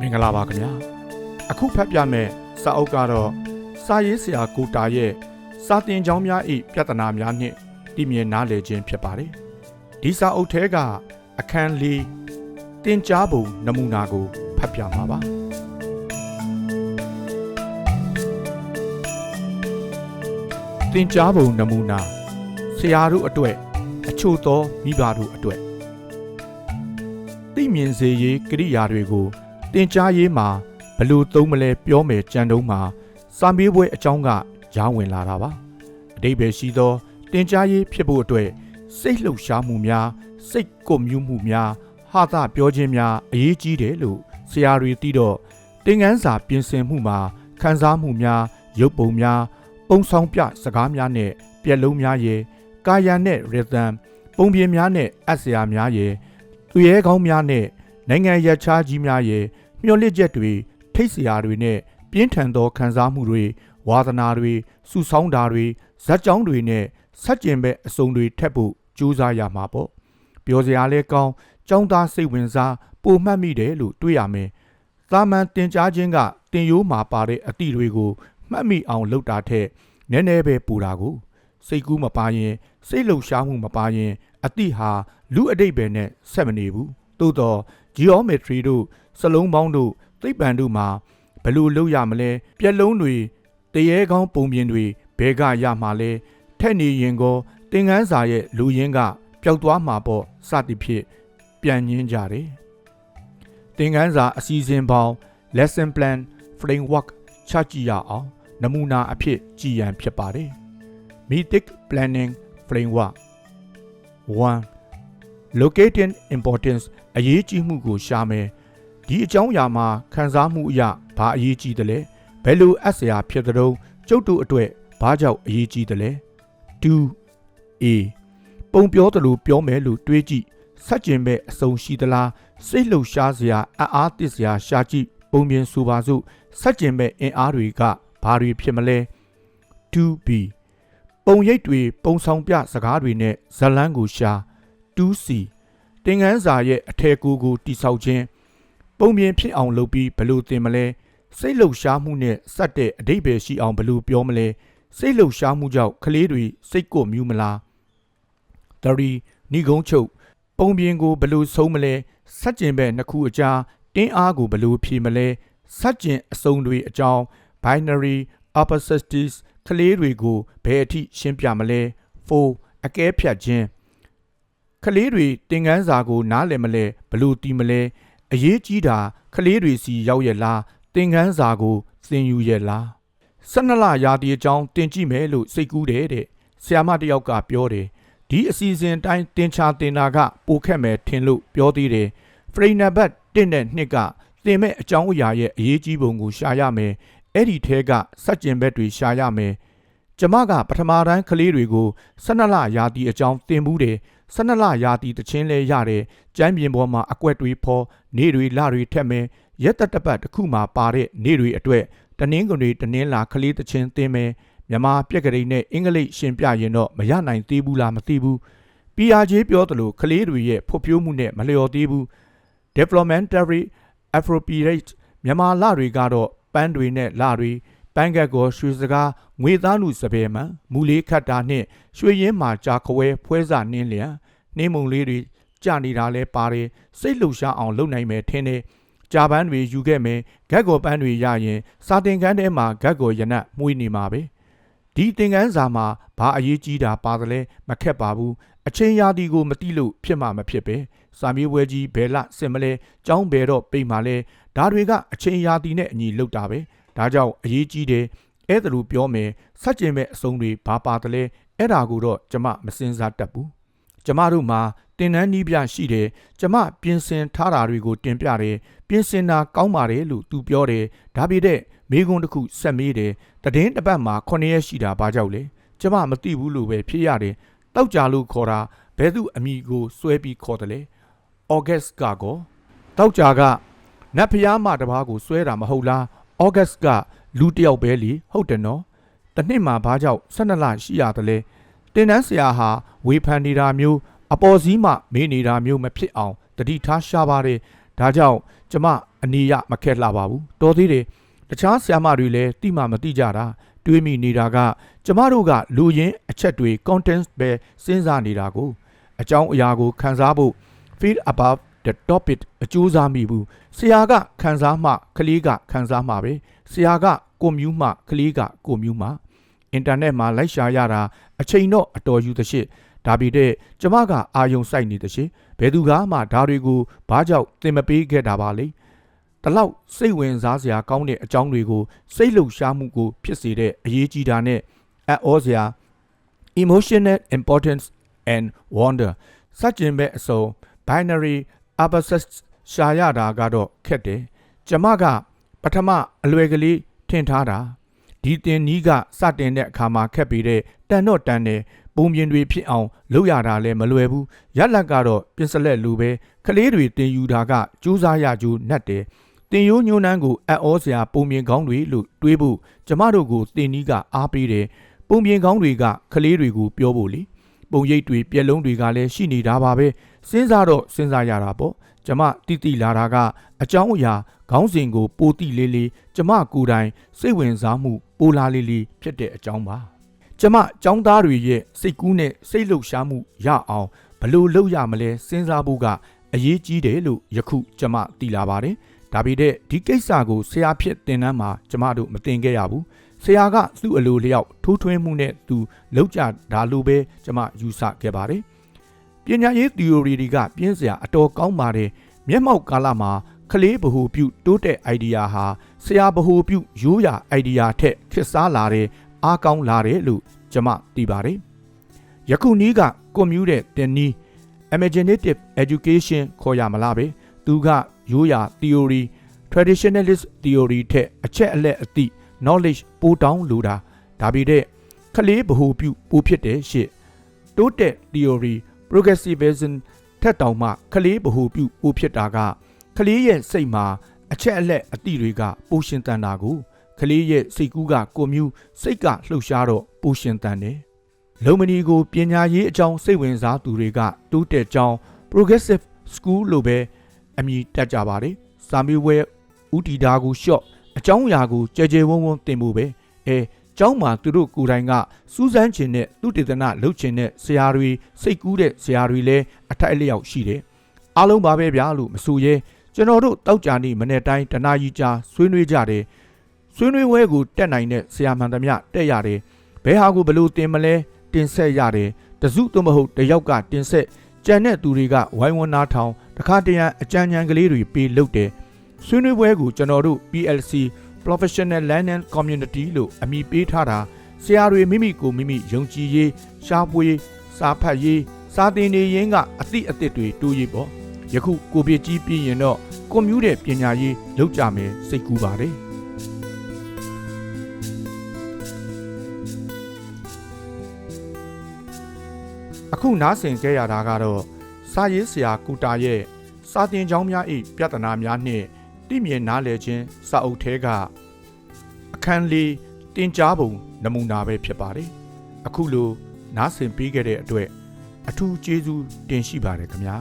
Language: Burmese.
မင်္ဂလာပါခင်ဗျာအခုဖတ်ပြမဲ့စာအုပ်ကတော့စာရေးဆရာကိုတာရဲ့စာတင်ကြောင်းများ၏ပြဿနာများနှင့်တည်မြဲနားလည်ခြင်းဖြစ်ပါတယ်ဒီစာအုပ်ထဲကအခန်း၄တင် जा ပုံနမူနာကိုဖတ်ပြမှာပါတင် जा ပုံနမူနာဆရာတို့အတွက်အချို့သောမိဘတို့အတွက်သိမြင်စေရေးကိရိယာတွေကို တင် जा ရေးမှာဘလို့သုံးမလဲပြောမယ်ကြံတုံးမှာစာမေးပွဲအကြောင်းကရားဝင်လာတာပါအတိပ္ပယ်ရှိသောတင် जा ရေးဖြစ်ဖို့အတွက်စိတ်လှုပ်ရှားမှုများစိတ်ကိုမြူးမှုများဟာသပြောခြင်းများအရေးကြီးတယ်လို့ဆရာတွေသိတော့တင်ငန်းစာပြင်ဆင်မှုမှာခန်းစားမှုများရုပ်ပုံများပုံဆောင်ပြစကားများနဲ့ပြက်လုံးများရဲ့ကာယံနဲ့ရသမ်ပုံပြင်များနဲ့အပ်စရာများရဲ့သူရဲကောင်းများနဲ့ နိုင်ငံရခြားကြီးများရဲ့မျှော်လင့်ချက်တွေထိတ်စရာတွေနဲ့ပြင်းထန်သောခံစားမှုတွေဝါသနာတွေစုဆောင်းတာတွေဇက်ကြောင်းတွေနဲ့ဆက်ကျင်ဘက်အစုံတွေထက်ဖို့ကြိုးစားရမှာပေါ့ပြောစရာလဲကောင်းចောင်းသားစိတ်ဝင်စားပိုမှတ်မိတယ်လို့တွေးရမယ်သာမန်တင် जा ခြင်းကတင်ရိုးမှာပါတဲ့အသည့်တွေကိုမှတ်မိအောင်လုပ်တာထက်နည်းနည်းပဲပူတာကိုစိတ်ကူးမပါရင်စိတ်လှုပ်ရှားမှုမပါရင်အသည့်ဟာလူအတိတ်ပဲနဲ့ဆက်မနေဘူးသို့တော့ geometry တို့စလုံးပေါင်းတို့သိပ္ပံတို့မှာဘယ်လိုလုပ်ရမလဲပြက်လုံးတွေတရေကောင်းပုံပြင်တွေဘဲကရမှာလဲထက်နေရင်ကောသင်ငန်းစာရဲ့လူရင်းကပျောက်သွားမှာပေါ့စသည်ဖြင့်ပြန်ညင်းကြတယ်သင်ငန်းစာအစီအစဉ်ပေါင်း lesson plan framework ချကြည့်ရအောင်နမူနာအဖြစ်ကြည်ရန်ဖြစ်ပါတယ် mythic planning framework 1 locating importance အရေးကြီးမှုကိုရှာမယ်ဒီအကြောင်းအရာမှာခံစားမှုအရာဘာအရေးကြီးတယ်လဲဘယ်လိုအပ်စရာဖြစ်တဲ့တုံးကျုပ်တို့အတွက်ဘာကြောင့်အရေးကြီးတယ်လဲ 2a ပုံပြောသလိုပြောမယ်လို့တွေးကြည့်ဆက်ကျင်မဲ့အစုံရှိသလားစိတ်လှုပ်ရှားစရာအံ့အားသစ်စရာရှာကြည့်ပုံပြင်ဆိုပါစို့ဆက်ကျင်မဲ့အင်အားတွေကဘာတွေဖြစ်မလဲ 2b ပုံရိပ်တွေပုံဆောင်ပြစကားတွေနဲ့ဇတ်လန်းကိုရှာ 2c သင်ခန်းစာရဲ့အထည်ကိုကိုတိဆောက်ခြင်းပုံပြင်ဖြစ်အောင်လုပ်ပြီးဘယ်လိုသင်မလဲစိတ်လှုပ်ရှားမှုနဲ့စက်တဲ့အတိတ်ပဲရှိအောင်ဘယ်လိုပြောမလဲစိတ်လှုပ်ရှားမှုကြောင့်ကလေးတွေစိတ်ကိုမြူးမလား3ဏီကုန်းချုပ်ပုံပြင်ကိုဘယ်လိုဆုံးမလဲစက်ကျင်ဘက်နှစ်ခုအကြားတင်းအားကိုဘယ်လိုဖြေမလဲစက်ကျင်အစုံတွေအကြောင်း binary opposites ကလေးတွေကိုဘယ်အထိရှင်းပြမလဲ4အကဲဖြတ်ခြင်း ကလေးတွေတင်ကန်းစာကိုနားလည်မလဲဘလို့တီးမလဲအရေးကြီးတာကလေးတွေစီရောက်ရဲ့လားတင်ကန်းစာကိုသင်ယူရဲ့လား12လရာသီအကြောင်းတင်ကြည့်မယ်လို့စိတ်ကူးတယ်တဲ့ဆ iam မတယောက်ကပြောတယ်ဒီအစီအစဉ်အတိုင်းတင်ချတင်တာကပိုခက်မယ်ထင်လို့ပြောသေးတယ်ဖရိနဘတ်1နဲ့2ကသင်မဲ့အကြောင်းအရာရဲ့အရေးကြီးပုံကိုရှာရမယ်အဲ့ဒီထဲကစက်ကျင်ဘက်တွေရှာရမယ်ကျမကပထမတိုင်းကလေးတွေကို12လရာသီအကြောင်းသင်ဘူးတယ် 12လရာသီတချင်းလဲရတယ်ကျမ်းပြင်ပေါ်မှာအကွက်တွေဖော်နေတွေလတွေထက်မယ်ရက်တတပတ်တစ်ခုမှာပါတဲ့နေတွေအတွက်တနင်းကုန်တွေတနင်းလာကလေးတချင်းသင်မယ်မြန်မာပြက်ကလေးနဲ့အင်္ဂလိပ်ရှင်းပြရင်တော့မရနိုင်သေးဘူးလားမသိဘူး PRJ ပြောသလိုကလေးတွေရဲ့ဖွံ့ဖြိုးမှုနဲ့မလျော်သေးဘူး developmentary appropriate မြန်မာလတွေကတော့ပန်းတွေနဲ့လတွေ ပန်းကက်ကိုရွှေစကားငွေသားလူစပယ်မှန်မူလေးခတ်တာနဲ့ရွှေရင်းမှာကြာခွဲဖွဲစာနင်းလျံနှင်းမုံလေးတွေကြာနေတာလဲပါတယ်စိတ်လှုပ်ရှားအောင်လုပ်နိုင်မယ်ထင်တယ်ကြာပန်းတွေယူခဲ့မယ်ဂက်ကောပန်းတွေရရင်စာတင်ကန်းထဲမှာဂက်ကောရနတ်မှုေးနေမှာပဲဒီသင်ခန်းစာမှာဘာအရေးကြီးတာပါသလဲမခက်ပါဘူးအချင်းရာဒီကိုမတိလို့ဖြစ်မှမဖြစ်ပဲစာမေးပွဲကြီးဘယ်လစင်မလဲចောင်းဘယ်တော့ပိတ်မှလဲဒါတွေကအချင်းရာဒီနဲ့အညီလောက်တာပဲ ဒါကြောင့်အရေးကြီးတယ်အဲ့ဒါလိုပြောမယ်စัจကျင်မဲ့အစုံတွေဘာပါသလဲအဲ့ဒါကိုတော့ကျမမစင်စားတတ်ဘူးကျမတို့မှာတင်နန်းနီးပြရှိတယ်ကျမပြင်ဆင်ထားတာတွေကိုတင်ပြတယ်ပြင်ဆင်တာကောင်းပါတယ်လို့သူပြောတယ်ဒါပေမဲ့မိကွန်းတစ်ခုဆက်မေးတယ်တည်င်းတစ်ပတ်မှာ9ရက်ရှိတာဘာကြောက်လဲကျမမသိဘူးလို့ပဲဖြစ်ရတယ်တောက်ကြလို့ခေါ်တာဘဲသူအမိကိုစွဲပြီးခေါ်တယ်လေဩဂတ်ကကောတောက်ကြကနတ်ဖျားမတပားကိုစွဲတာမဟုတ်လား ဩဂတ်ကလူတယောက်ပဲလीဟုတ်တယ်နော်တနှစ်မှာဘာကြောင့်12လရှိရတယ်လဲတင်တန်းဆရာဟာဝေဖန်နေတာမျိုး အပေါ်စီးမှမေးနေတာမျိုးမဖြစ်အောင်တတိထားရှာပါတယ်ဒါကြောင့်ကျမအနေရမခက်လှပါဘူးတော်သေးတယ်တခြားဆရာမတွေလည်းတိမှမတိကြတာတွေးမိနေတာက ကျမတို့ကလူရင်းအချက်တွေ content ပဲစဉ်းစားနေတာကို အကြောင်းအရာကိုခန်းစားဖို့ feel above the topic အကျိုးစားမိဘူးဆရာကခန်းစားမှကလေးကခန်းစားမှပဲဆရာကကိုမြူးမှကလေးကကိုမြူးမှအင်တာနက်မှာလိုက်ရှာရတာအချိန်တော့အတော်ယူသရှစ်ဒါပေမဲ့ကျမကအာယုံစိုက်နေသရှစ်ဘယ်သူကမှဒါတွေကိုဘာကြောင့်သင်မပေးခဲ့တာပါလေတလောက်စိတ်ဝင်စားစရာကောင်းတဲ့အကြောင်းတွေကိုစိတ်လှုပ်ရှားမှုကိုဖြစ်စေတဲ့အရေးကြီးတာနဲ့အံ့ဩစရာ emotional importance and wonder စัจကျင်ပဲအစုံ binary opposites ရှာရတာကတော့ခက်တယ်ကျမက ပထမအလွယ်ကလေးထင်ထားတာဒီတင်နီးကစတင်တဲ့အခါမှာခက်ပြီးတဲ့တန်တော့တန်တယ်ပုံပြင်တွေဖြစ်အောင်လုပ်ရတာလည်းမလွယ်ဘူးရက်လက်ကတော့ပြစ်စလက်လူပဲကလေးတွေတင်ယူတာကကြိုးစားရကြိုးနှက်တယ်တင်ရိုးညိုးနှန်းကိုအံ့ဩစရာပုံပြင်ကောင်းတွေလို့တွေးဖို့ကျမတို့ကိုတင်နီးကအားပေးတယ်ပုံပြင်ကောင်းတွေကကလေးတွေကိုပြောဖို့လေ ပုံရိပ်တွေပြက်လုံးတွေကလည်းရှိနေတာပါပဲစဉ်းစားတော့စဉ်းစားရတာပေါ့ကျမတိတိလာတာကအကြောင်းအရာခေါင်းစဉ်ကို ပိုတိလေးလေးကျမကိုယ်တိုင်စိတ်ဝင်စားမှုပိုလာလေးလေးဖြစ်တဲ့အကြောင်းပါကျမចောင်းသားတွေရဲ့စိတ်ကူးနဲ့စိတ်လှုပ်ရှားမှုရအောင်ဘယ်လို့လုပ်ရမလဲစဉ်းစားဖို့ကအရေးကြီးတယ်လို့ယခုကျမသိလာပါတယ်ဒါပေမဲ့ဒီကိစ္စကိုဆရာဖြစ်တင်တန်းမှာကျမတို့မတင်ခဲ့ရဘူး ဆရာကသူ့အလိုလျောက်ထိုးထွင်းမှုနဲ့သူလောက်ကြတာလို့ပဲကျမယူဆခဲ့ပါတယ်ပညာရေး theory တွေကပြင်းစရာအတော်ကောင်းပါတယ်မျက်မှောက်ကာလမှာကလေးဗဟုပြုတိုးတဲ့ idea ဟာဆရာဗဟုပြုရိုးရာ idea ထက်ခစ်စားလာတဲ့အားကောင်းလာတယ်လို့ကျွန်မသိပါတယ်ယခုနီးကကွန်မြူတဲ့တင်နီး imaginative education ခေါ်ရမလားပဲသူကရိုးရာ theory traditionalist theory ထက်အချက်အလက်အသိ knowledge ပိုတောင်းလိုတာဒါပေမဲ့ကလေးဗဟုပြုပိုဖြစ်တဲ့ရှစ်တိုးတက် theory progressivism ထက်တောင်မှကလေးဗဟုပြုပိုဖြစ်တာကကလေးရဲ့စိတ်မှာအချက်အလက်အသည့်တွေကပိုရှင်တန်တာကိုကလေးရဲ့စိတ်ကူးကကိုမျိုးစိတ်ကလှုပ်ရှားတော့ပိုရှင်တန်တယ်လုံမနီကိုပညာရေးအကြောင်းစိတ်ဝင်စားသူတွေကတိုးတက်ကြောင်း progressive school လို့ပဲအမည်တက်ကြပါတယ်စာမေးပွဲဥတီတာကိုရှော့ အကြောင်းအရာကိုကြဲကြဲဝုံဝုံတင်ဖို့ပဲအဲကျောင်းမှာသူတို့ကိုယ်တိုင်ကစူးစမ်းခြင်းနဲ့သူတေသနလုပ်ခြင်းနဲ့ဆရာတွေစိတ်ကူးတဲ့ဆရာတွေလည်းအထိုက်အလျောက်ရှိတယ်အားလုံးပါပဲဗျာလို့မဆိုရဲကျွန်တော်တို့တောက်ကြနေမနေ့တိုင်းတနာကြီးကြားဆွေးနွေးကြတယ်ဆွေးနွေးပွဲကိုတက်နိုင်တဲ့ဆရာမှန်သမျှတက်ရတယ်ဘဲဟာကိုဘလို့တင်မလဲတင်ဆက်ရတယ်တစုသို့မဟုတ်တယောက်ကတင်ဆက်ကြံတဲ့သူတွေကဝိုင်းဝန်းနားထောင်တခါတရံအကြံဉာဏ်ကလေးတွေပေးလုပ်တယ် ဆွေးနွေးပွဲကိုကျွန်တော်တို့ PLC Professional Learning Community လို့အမည်ပေးထားတာဆရာတွေမိမိကိုမိမိယုံကြည်ရေးရှားပွေစာဖတ်ရေးစာသင်နေရင်းကအသည့်အသစ်တွေတိုးရေးပေါ့ယခုကိုပြကြီးပြရင်တော့ကွန်မြူတဲ့ပညာရေးလောက်ကြမယ်စိတ်ကူးပါတယ်အခုနားဆင်ကြရတာကတော့စာရေးဆရာကူတာရဲ့စာတင်ကျောင်းများ၏ပြဿနာများနှင့် တိမြင်နားလည်ခြင်းစာအုပ်ထဲကအခန်းလေးတင် जा ပုံနမူနာပဲဖြစ်ပါတယ်အခုလိုနားဆင်ပေးခဲ့တဲ့အတွက်အထူးကျေးဇူးတင်ရှိပါတယ်ခင်ဗျာ